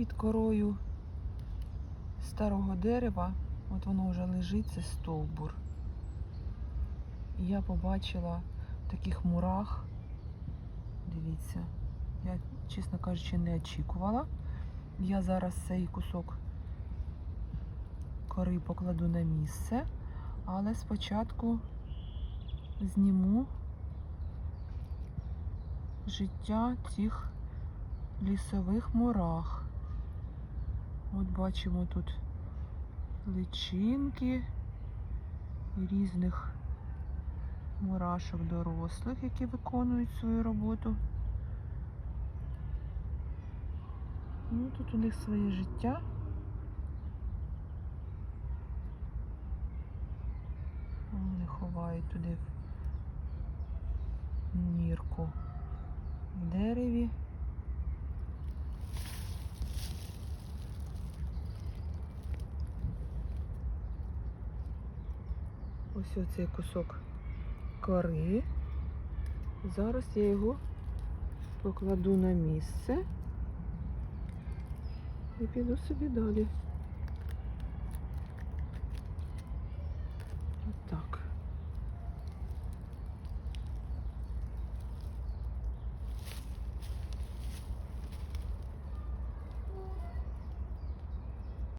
під корою старого дерева, от воно вже лежить, це стовбур. І я побачила в таких мурах. Дивіться, я, чесно кажучи, не очікувала. Я зараз цей кусок кори покладу на місце, але спочатку зніму життя цих лісових мурах. От бачимо тут личинки різних мурашок дорослих, які виконують свою роботу. Ну, тут у них своє життя. Вони ховають туди в нірку в дереві. Ось оцей кусок кори. Зараз я його покладу на місце і піду собі далі. Отак.